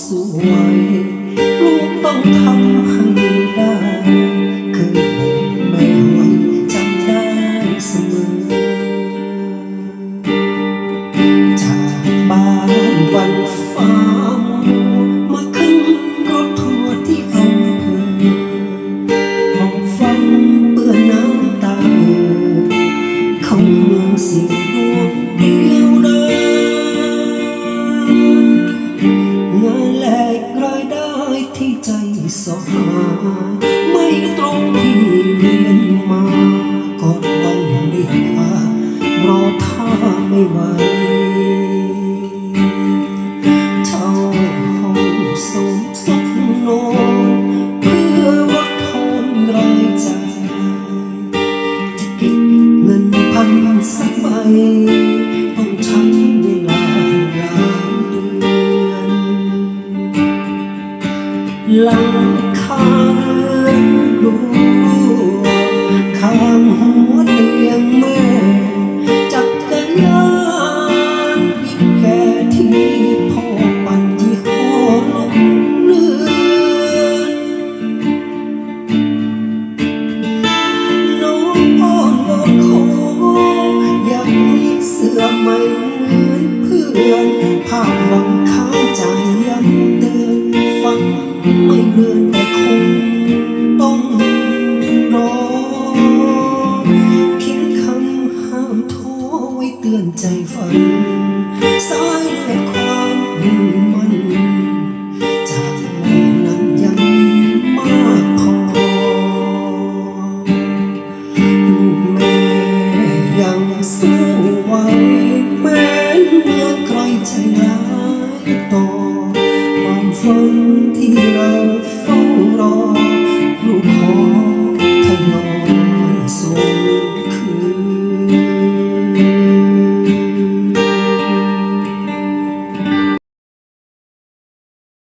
สู้ไหวลูกต้องทำให้ได้คือแม่ไว้จำได้เสมอ จากบ้านวันฟ้ามาขึ้นรถทัวร์ที่อำเภอห้องฟังเปื้อนน้ำตาเอ่อเข้าเมืองสิง สอหาไม่ตรงที่เรียนมา ก็ต้องเรียกว่ารอท่าไม่ไหวเช่าห้องสมทรงนอนเพื่อลดทอนรายจ่ายจะเก็บเงินพันสักใบ หลังคาเรือนรูข้างหัวเตียงแม่จักรยานอีกแค่ที่พ่อปั่นยี่ห้อลงเรือนน้องอ้อนวอนขออยากมีเสื้อใหม่เหมือนเพื่อนภาพหวังค้างใจยังเตือนฟัง ไม่เลินแต่คงต้องรอเขียนคำห้ามท้อไว้เตือนใจฝันสายด้วยความ ความฝันที่เราใฝ่